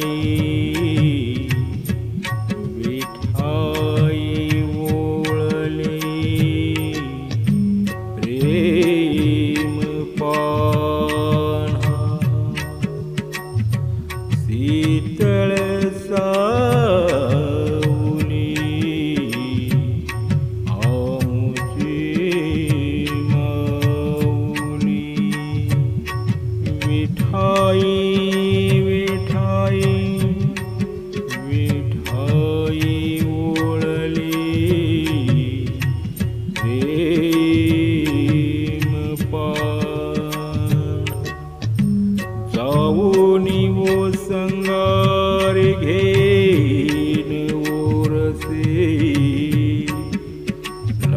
Amém.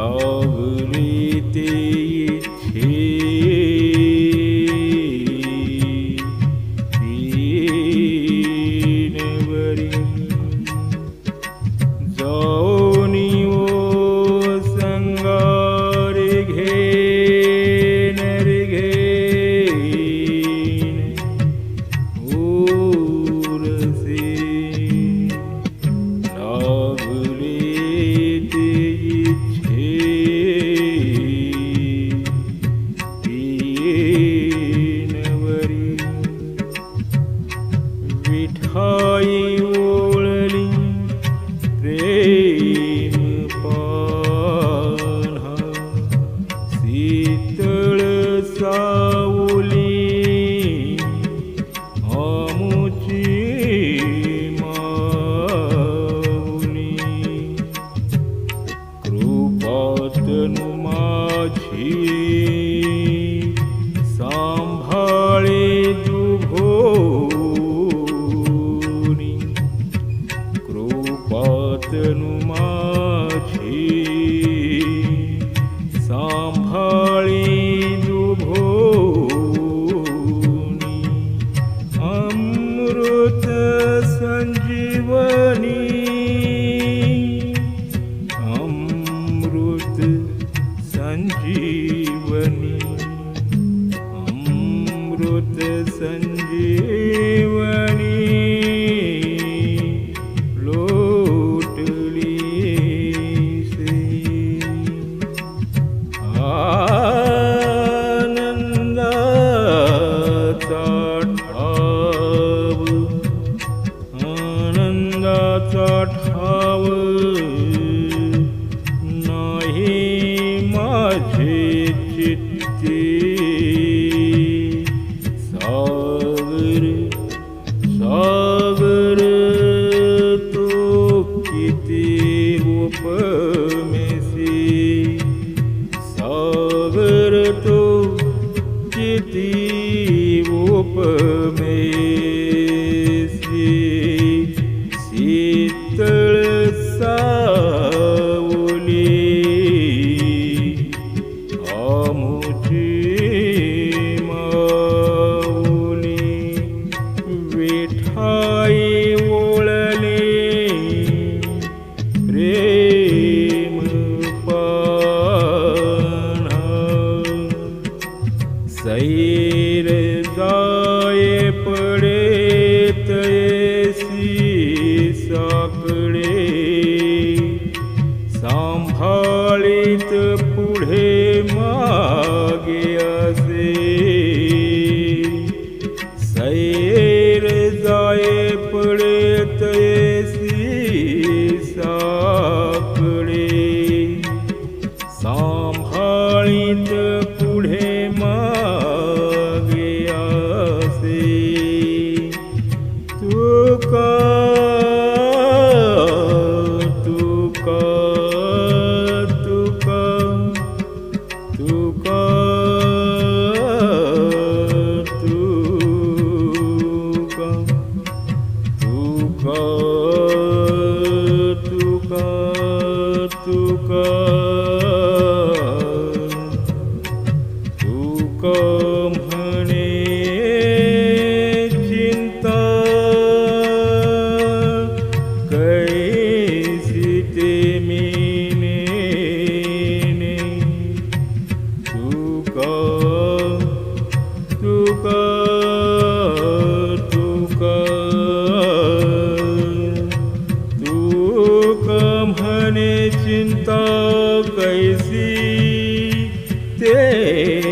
Oh. पुढे सांभाळीत पुढे मागे असे. सैर जाय पडे तयसी सापडे. सांभाळीत पुढे मागे असे. तू का म्हणे चिंता कैसी? ते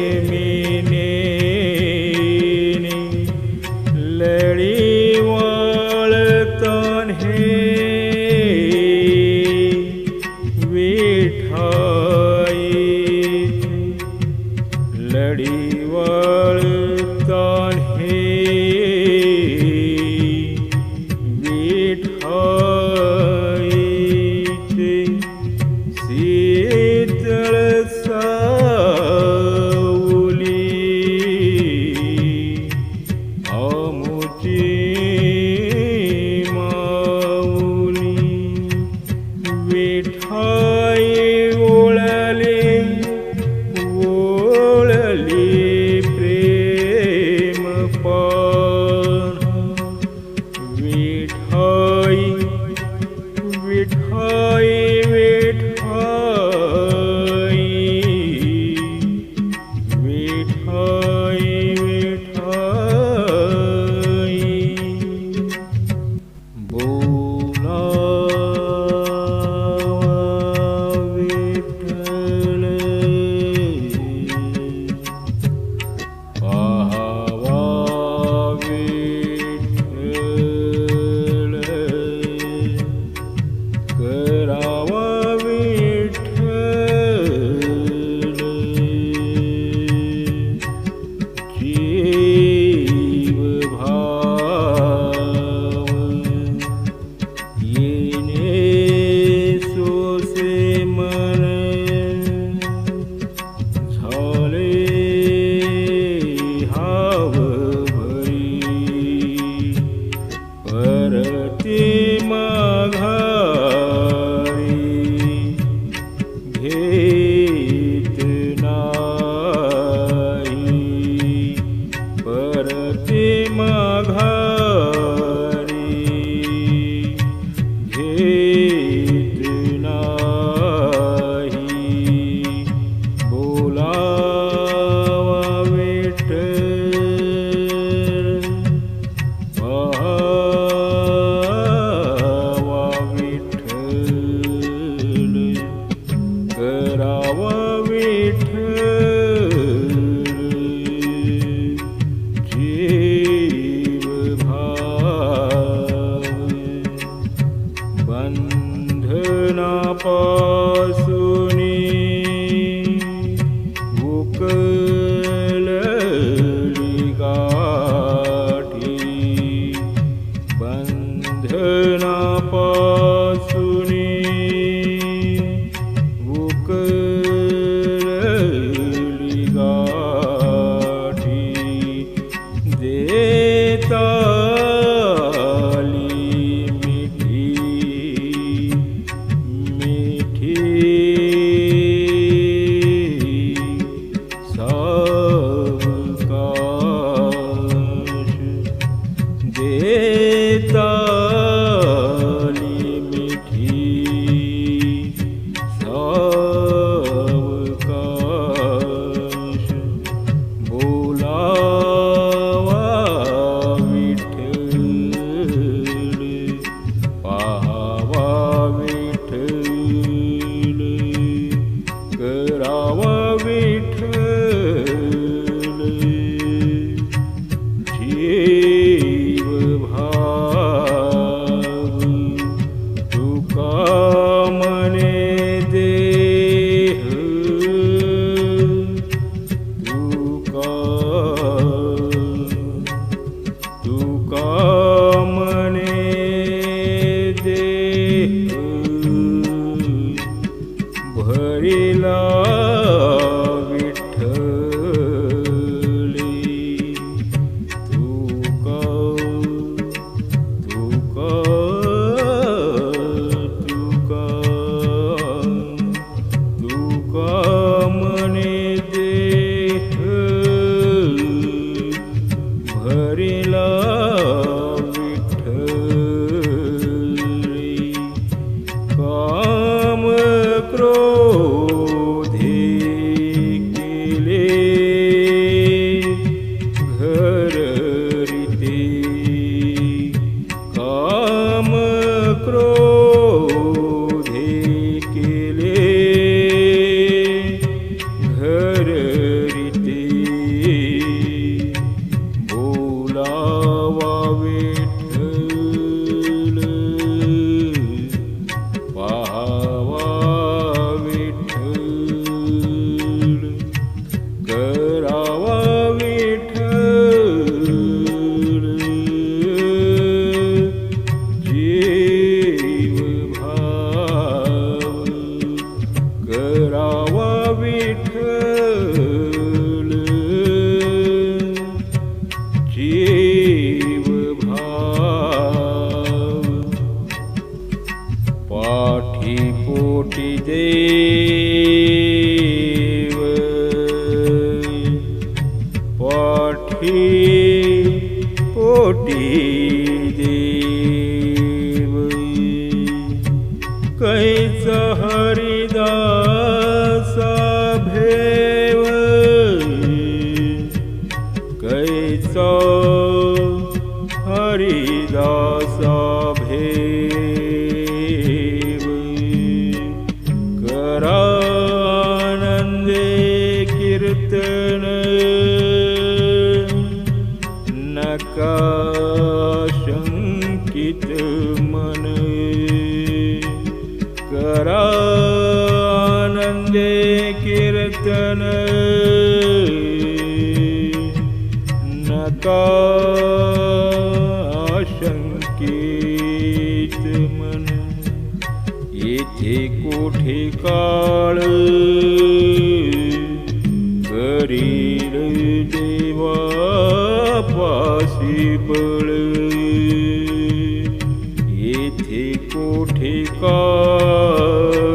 पोटी देव कैच हरिदासा भेव कैच हरिदासा भेव करानंदे कीर्तन। शङ्कित मन करानन्दे कीर्तन नकारीर्त मन। एकाळ करील देवा पाशी बळ येथे कोठे काळ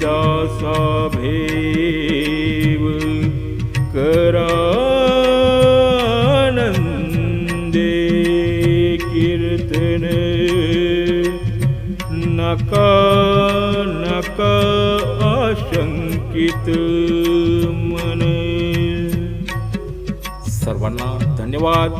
हरिदासा भेव करानंदे कीर्तन नका नका आशंकित मन। धन्यवाद।